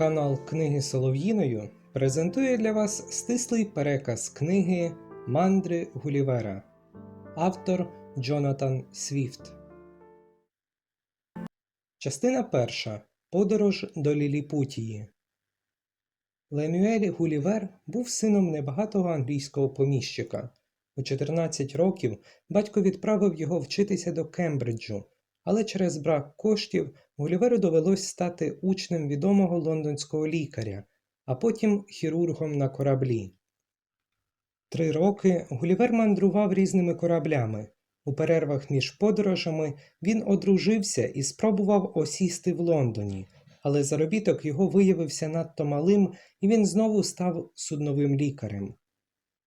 Канал Книги Солов'їною презентує для вас стислий переказ книги Мандри Гулівера. Автор Джонатан Свіфт. Частина перша. Подорож до Ліліпутії. Лемюель Гулівер був сином небагатого англійського поміщика. У 14 років батько відправив його вчитися до Кембриджу, але через брак коштів Гуліверу довелось стати учнем відомого лондонського лікаря, а потім хірургом на кораблі. Три роки Гулівер мандрував різними кораблями. У перервах між подорожами він одружився і спробував осісти в Лондоні, але заробіток його виявився надто малим, і він знову став судновим лікарем.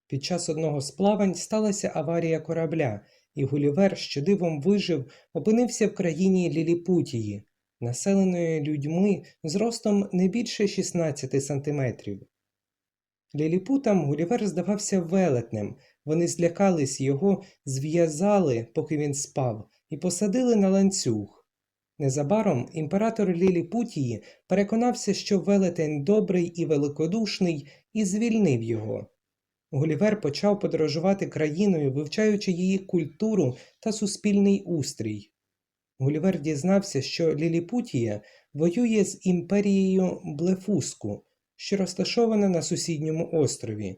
Під час одного з плавань сталася аварія корабля, і Гулівер, що дивом вижив, опинився в країні Ліліпутії, населеної людьми з ростом не більше 16 сантиметрів. Ліліпутам Гулівер здавався велетнем, вони злякались його, зв'язали, поки він спав, і посадили на ланцюг. Незабаром імператор Ліліпутії переконався, що велетень добрий і великодушний, і звільнив його. Гулівер почав подорожувати країною, вивчаючи її культуру та суспільний устрій. Гулівер дізнався, що Ліліпутія воює з імперією Блефуску, що розташована на сусідньому острові.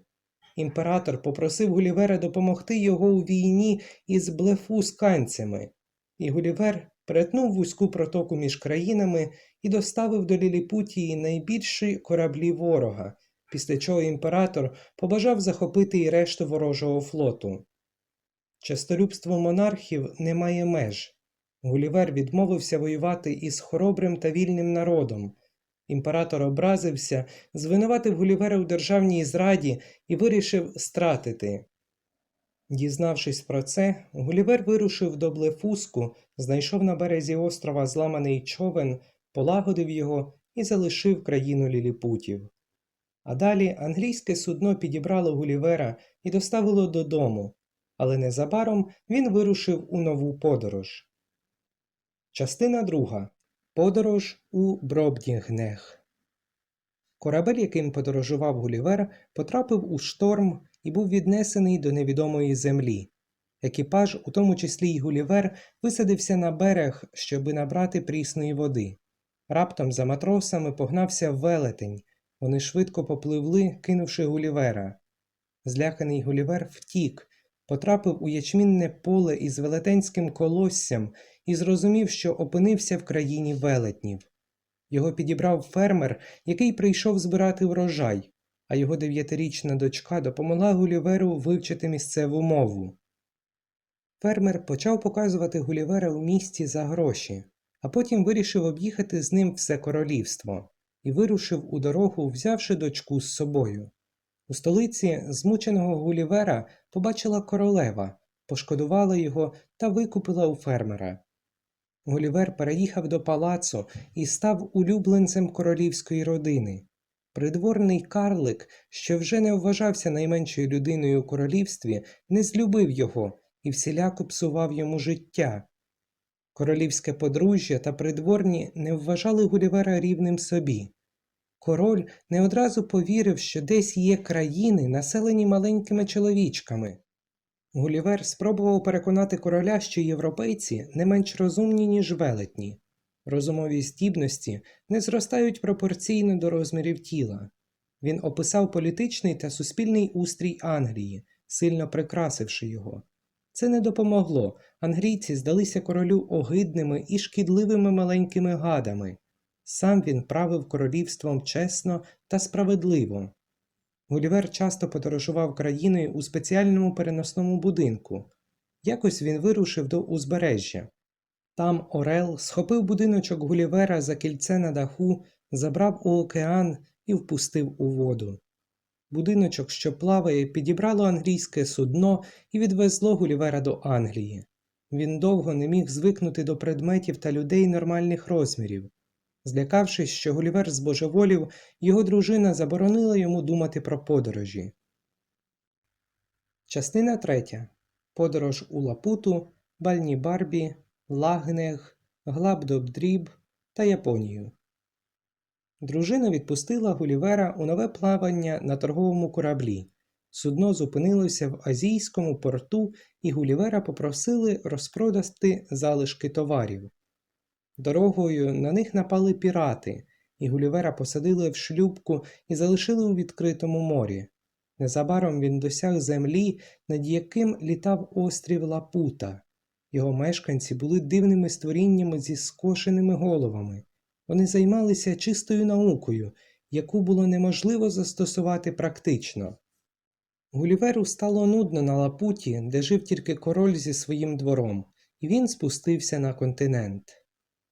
Імператор попросив Гулівера допомогти його у війні із блефусканцями, і Гулівер перетнув вузьку протоку між країнами і доставив до Ліліпутії найбільші кораблі ворога, після чого імператор побажав захопити і решту ворожого флоту. Частолюбство монархів не має меж. Гулівер відмовився воювати із хоробрим та вільним народом. Імператор образився, звинуватив Гулівера у державній зраді і вирішив стратити. Дізнавшись про це, Гулівер вирушив до Блефуску, знайшов на березі острова зламаний човен, полагодив його і залишив країну ліліпутів. А далі англійське судно підібрало Гулівера і доставило додому, але незабаром він вирушив у нову подорож. Частина друга. Подорож у Бробдінгнех. Корабель, яким подорожував Гулівер, потрапив у шторм і був віднесений до невідомої землі. Екіпаж, у тому числі й Гулівер, висадився на берег, щоби набрати прісної води. Раптом за матросами погнався велетень. Вони швидко попливли, кинувши Гулівера. Зляканий Гулівер втік, потрапив у ячмінне поле із велетенським колоссям і зрозумів, що опинився в країні велетнів. Його підібрав фермер, який прийшов збирати врожай, а його дев'ятирічна дочка допомогла Гуліверу вивчити місцеву мову. Фермер почав показувати Гулівера у місті за гроші, а потім вирішив об'їхати з ним все королівство і вирушив у дорогу, взявши дочку з собою. У столиці змученого Гулівера побачила королева, пошкодувала його та викупила у фермера. Гулівер переїхав до палацу і став улюбленцем королівської родини. Придворний карлик, що вже не вважався найменшою людиною у королівстві, не злюбив його і всіляко псував йому життя. Королівське подружжя та придворні не вважали Гулівера рівним собі. Король не одразу повірив, що десь є країни, населені маленькими чоловічками. Гулівер спробував переконати короля, що європейці не менш розумні, ніж велетні. Розумові здібності не зростають пропорційно до розмірів тіла. Він описав політичний та суспільний устрій Англії, сильно прикрасивши його. Це не допомогло. Англійці здалися королю огидними і шкідливими маленькими гадами. Сам він правив королівством чесно та справедливо. Гулівер часто подорожував країною у спеціальному переносному будинку. Якось він вирушив до узбережжя. Там Орел схопив будиночок Гулівера за кільце на даху, забрав у океан і впустив у воду. Будиночок, що плаває, підібрало англійське судно і відвезло Гулівера до Англії. Він довго не міг звикнути до предметів та людей нормальних розмірів. Злякавшись, що Гулівер збожеволів, його дружина заборонила йому думати про подорожі. Частина третя. Подорож у Лапуту, Бальні Барбі, Лагнег, Глабдобдріб та Японію. Дружина відпустила Гулівера у нове плавання на торговому кораблі. Судно зупинилося в азійському порту, і Гулівера попросили розпродати залишки товарів. Дорогою на них напали пірати, і Гулівера посадили в шлюпку і залишили у відкритому морі. Незабаром він досяг землі, над яким літав острів Лапута. Його мешканці були дивними створіннями зі скошеними головами. Вони займалися чистою наукою, яку було неможливо застосувати практично. Гуліверу стало нудно на Лапуті, де жив тільки король зі своїм двором, і він спустився на континент.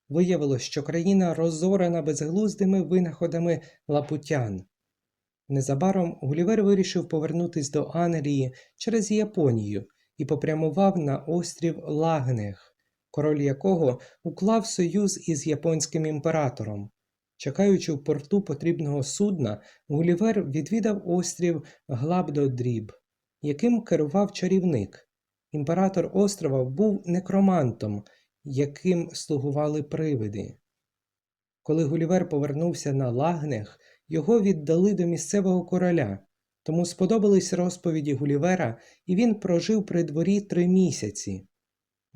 Виявилось, що країна розорена безглуздими винаходами лапутян. Незабаром Гулівер вирішив повернутись до Англії через Японію і попрямував на острів Лагнех, король якого уклав союз із японським імператором. Чекаючи в порту потрібного судна, Гулівер відвідав острів Глабдодріб, яким керував чарівник. Імператор острова був некромантом, яким слугували привиди. Коли Гулівер повернувся на Лагнех, його віддали до місцевого короля, тому сподобались розповіді Гулівера, і він прожив при дворі три місяці.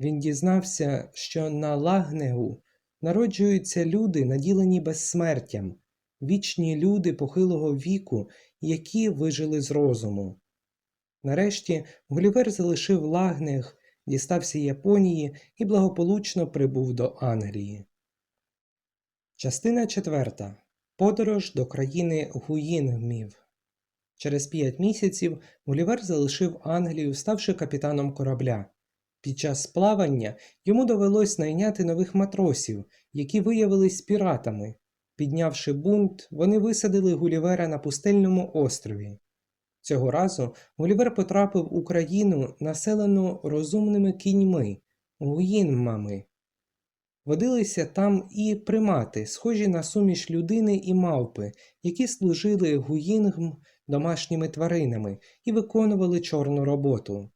Він дізнався, що на Лагнегу народжуються люди, наділені безсмертям, вічні люди похилого віку, які вижили з розуму. Нарешті Гулівер залишив Лагнег, дістався Японії і благополучно прибув до Англії. Частина четверта. Подорож до країни Гуїнгмів. Через п'ять місяців Гулівер залишив Англію, ставши капітаном корабля. Під час плавання йому довелось найняти нових матросів, які виявились піратами. Піднявши бунт, вони висадили Гулівера на пустельному острові. Цього разу Гулівер потрапив у країну, населену розумними кіньми, гуїнмами. Водилися там і примати, схожі на суміш людини і мавпи, які служили гуїнгм домашніми тваринами і виконували чорну роботу.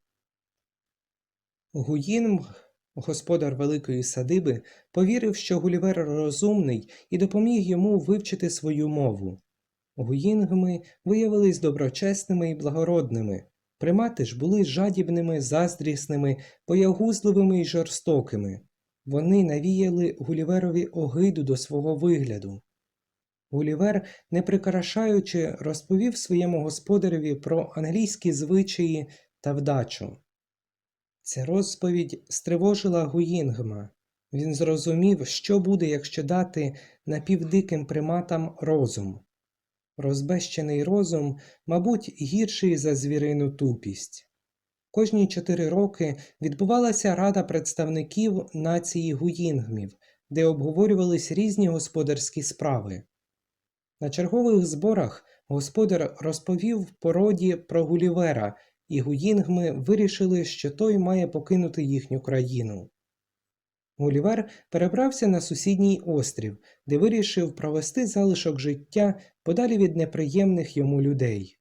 Гуїнг, господар великої садиби, повірив, що Гулівер розумний і допоміг йому вивчити свою мову. Гуїнгми виявились доброчесними і благородними, примати ж були жадібними, заздрісними, боягузливими і жорстокими. Вони навіяли Гуліверові огиду до свого вигляду. Гулівер, не прикрашаючи, розповів своєму господареві про англійські звичаї та вдачу. Ця розповідь стривожила Гуїнгма. Він зрозумів, що буде, якщо дати напівдиким приматам розум. Розбещений розум, мабуть, гірший за звірину тупість. Кожні чотири роки відбувалася рада представників нації гуїнгмів, де обговорювались різні господарські справи. На чергових зборах господар розповів породі про Гулівера, і гуїнгми вирішили, що той має покинути їхню країну. Гулівер перебрався на сусідній острів, де вирішив провести залишок життя подалі від неприємних йому людей.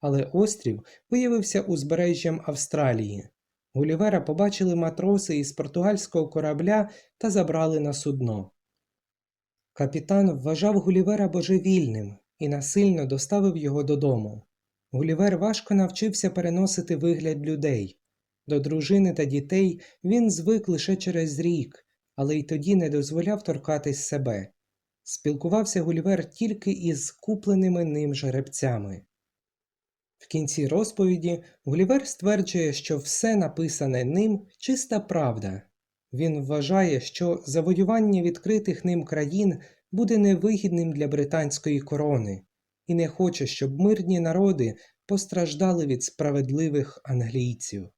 Але острів виявився узбережжям Австралії. Гулівера побачили матроси із португальського корабля та забрали на судно. Капітан вважав Гулівера божевільним і насильно доставив його додому. Гулівер важко навчився переносити вигляд людей. До дружини та дітей він звик лише через рік, але й тоді не дозволяв торкатись себе. Спілкувався Гулівер тільки із купленими ним жеребцями. В кінці розповіді Гулівер стверджує, що все написане ним чиста правда. Він вважає, що завоювання відкритих ним країн буде невигідним для британської корони і не хоче, щоб мирні народи постраждали від справедливих англійців.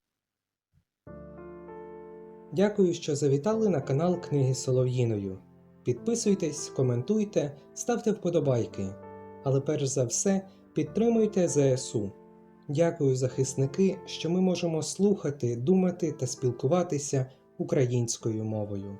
Дякую, що завітали на канал Книги Солов'їною. Підписуйтесь, коментуйте, ставте вподобайки. Але перш за все підтримуйте ЗСУ. Дякую, захисники, що ми можемо слухати, думати та спілкуватися українською мовою.